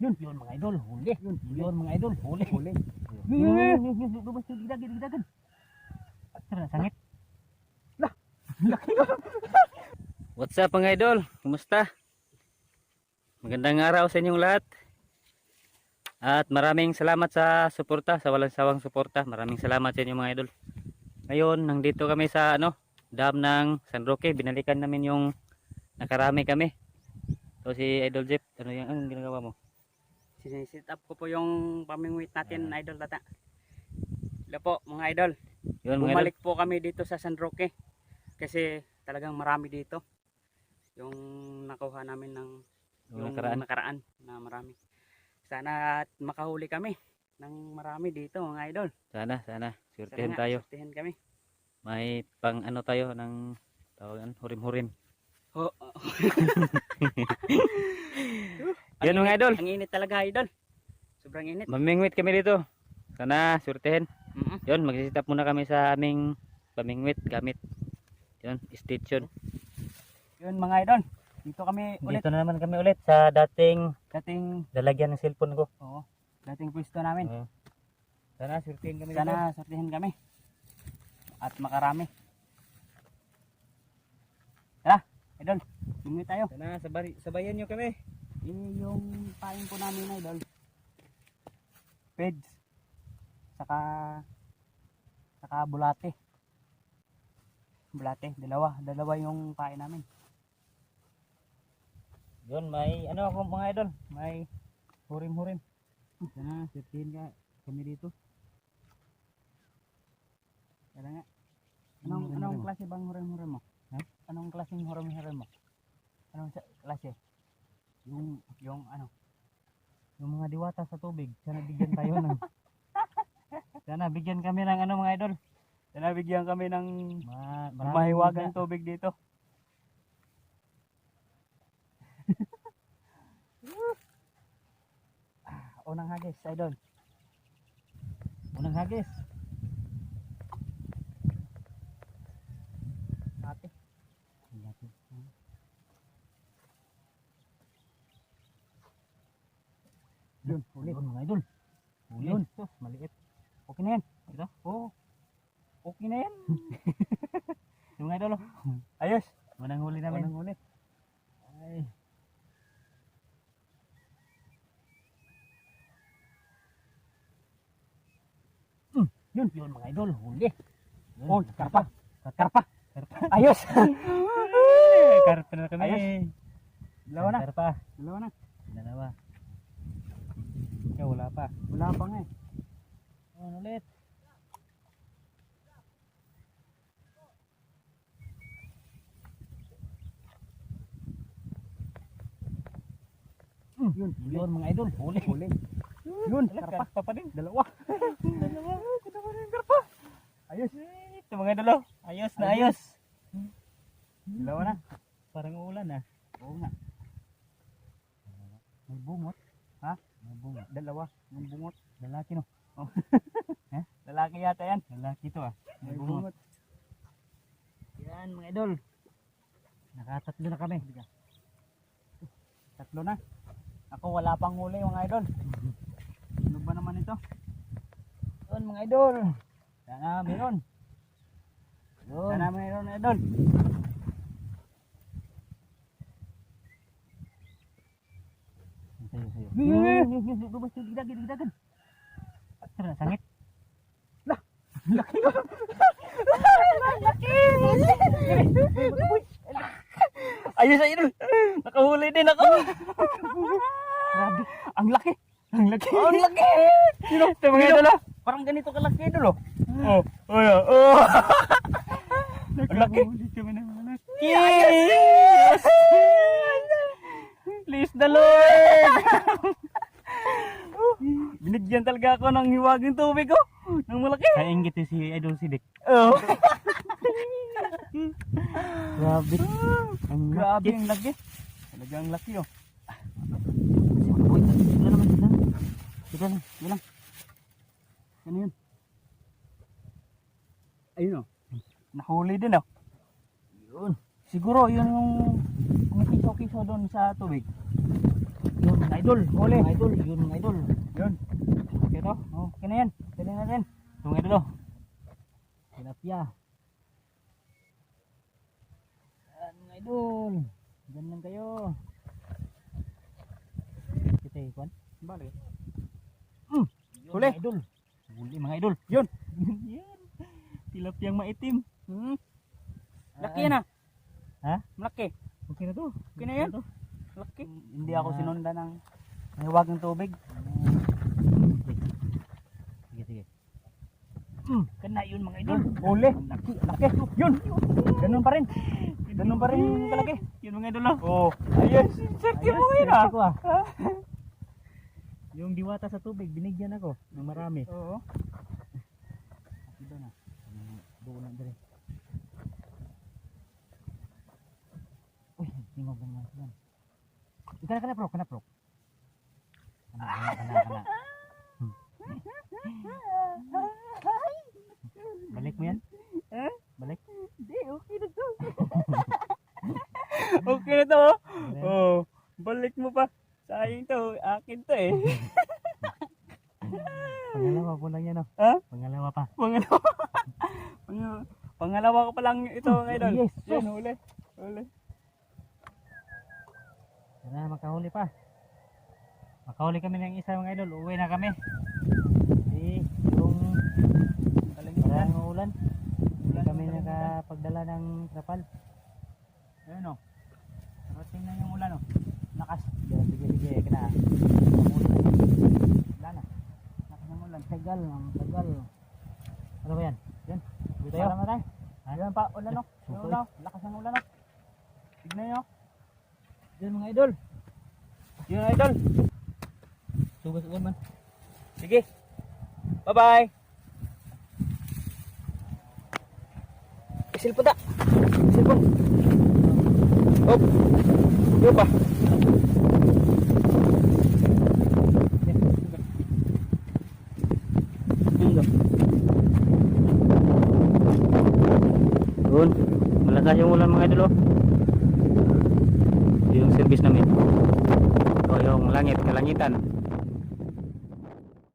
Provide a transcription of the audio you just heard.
Yun, yun mga idol, huli. Yun, yun mga idol, huli. Huli. Yun, Yun, yun, yun, lumabas yung gidagan, gidagan. Tara, sangit. What's up mga idol? Kumusta? Magandang araw sa inyong lahat. At maraming salamat sa suporta, sa walang sawang suporta. Maraming salamat sa inyo mga idol. Ngayon, nandito kami sa ano, dam ng San Roque. Binalikan namin yung nakarami kami. So si Idol Jeff, ano yung anong ginagawa mo? Sinisit up ko po yung pamingwit natin, idol tata. Hello po, mga idol. Yun mga idol. Po kami dito sa San Roque. Kasi talagang marami dito. Yung nakuha namin ng Yung yung nakaraan. nakaraan na marami. Sana at makahuli kami ng marami dito, mga idol. Sana, sana. Surtihin tayo. surtihin kami. May pang ano tayo ng tawagan, hurim-hurim. Ho, Yan mga idol. Ang init talaga, idol. Sobrang init. Mamingwit kami dito. Sana surtihin. Mhm. Yun, magsisitap muna kami sa aming pamingwit gamit. Yun, station. Yun, mga idol. Dito kami ulit. Dito na naman kami ulit sa dating Dating, lalagyan ng cellphone ko. oo, dating pwesto namin. Oo. Sana surtihin kami dito. Sana sortihin kami. At makarami. Tara, idol. Bumili tayo. Sana sabay, sabayan nyo kami. Eh, yung pain po namin, idol. Peds. Saka, saka bulate. Bulate, dalawa. Dalawa yung pain namin. Yun, may ano ako mga idol. May hurim-hurim. Sana surtihin ka kami dito. Kaya nga. Anong, anong klase bang hurim-hurim mo? Ha? Anong klaseng hurim-hurim mo? Anong sa- klase? Yung, yung ano? Yung mga diwata sa tubig, sana bigyan tayo ng Sana bigyan kami ng ano mga idol. Sana bigyan kami ng Ma mahiwagang tubig dito. Unang hagis, idol. Unang hagis. Ate. Yun, huli. Yun mga idol. Huli. Yun. Sus, maliit. Okay Ito? Oo. Okay na yan. Yung mga idol. oh. Ayos. Unang huli namin. Unang huli. Ay. Yun, yun mga idol, huli. Yun, Oh, karpa. Karpa. Karpa. Ayos. Karpa na kami. Ayos. Dalawa na. Karpa. Dalawa na. Dalawa. Ikaw wala pa. Wala pa nga eh. Ano ulit? Hmm, Yun. Yun mga idol, huli. Huli. Yun. Karpa. Karpa pa din. Dalawa. Dalawa. Dalawa na yung karpa. Ayos. Ito mga idol. oh. Ayos na ayos. Dalawa na. Parang uulan ah. Oo nga. May bungot. Ha? May bungot. Dalawa. Yung bungot. Lalaki no. Lalaki yata yan. Lalaki to ah. May bungot. Yan mga idol. Nakatatlo na kami. Tatlo na. Ako wala pang huli mga idol. Ano ba naman ito? Yun mga idol. Sana meron. Yun. Sana meron idol. Sayo, sayo. Yun, yun, yun. yun, yun. Lumabas yung gidagan, gidagan. Ayos sa idol. Nakahuli din ako. Grabe. Ang laki. Ang laki. ang laki. Sino? Ito mga idol ah. Parang ganito kalaki idol oh. Oh. Oh. yeah. Oh. Ang laki. Yes! Please the Lord. Binigyan talaga ako ng hiwaging tubig ko. Ng malaki. Kaingit si Idol Sidik. Oh. Grabe. Ang Grabe ang laki. Talagang laki oh. Sila naman sila. Sige lang, sige lang. Ano yun? Ayun oh. Nahuli din oh. Yun. Siguro yun yung kumikiso-kiso doon sa tubig. Yun, mga idol, huli. Mga idol, yun mga idol. Yun. Okay to. Oh, okay na yan. Dali natin. Ito mga idol. oh. Tilapia. Ayan mga idol. Diyan lang kayo. Kita ikon. Balik. Yun, Huli. Idol. Huli mga idol. Yun. yan. Tilapiyang maitim. Hmm. Laki na. Ha? Malaki. Okay na to. Okay na yan. Laki. Hindi ako Ah. sinunda ng hiwag ng tubig. Sige, sige. Kana yun mga idol. Huli. Laki, laki. Yun. Ganun pa rin. Ganun pa rin kalaki. Yun mga idol. Oh. Ayun. Serte mo yun ah. swerte ko, ah. Yung diwata sa tubig, binigyan ako ng marami. Oo. Ito na. Buo na dire. Uy, tingog naman yan. Kana kana pro, kana pro. Kana kana kana. kana. Hmm. Balik mo yan? Eh? Balik? Hindi, okay na to. Okay na to. oh. Oh, balik mo pa. Sayang to, akin to eh. Pangalawa po lang yan oh. Ha? Pangalawa pa. Pangalawa. Pang- Pangalawa ko pa lang ito, idol. Yes, Yan, huli. Huli. Sana makahuli pa. Makahuli kami ng isa mga idol. Uwi na kami. Eh, yung parang ulan. Hindi kami nakapagdala ng trapal. Ayun o. Rating na yung ulan o. Lakas. Sige, sige, sige. Na yan. Wala na. Lakas ng ulan. Tagal, ang tagal. Ano ba yan? Yan. Dito tayo. Para matay. Ha? Yan pa, ulan o. Yung ulan o. Lakas ng ulan o. Tignan nyo. Yan mga idol. Yung idol. Sugas uwan man. Sige. Bye-bye. Isilpon ta. Isilpon. Hop. Yo pa. Yun. Malakas yung ulan mga idol oh. Yung service namin. Ito yung langit, kalangitan.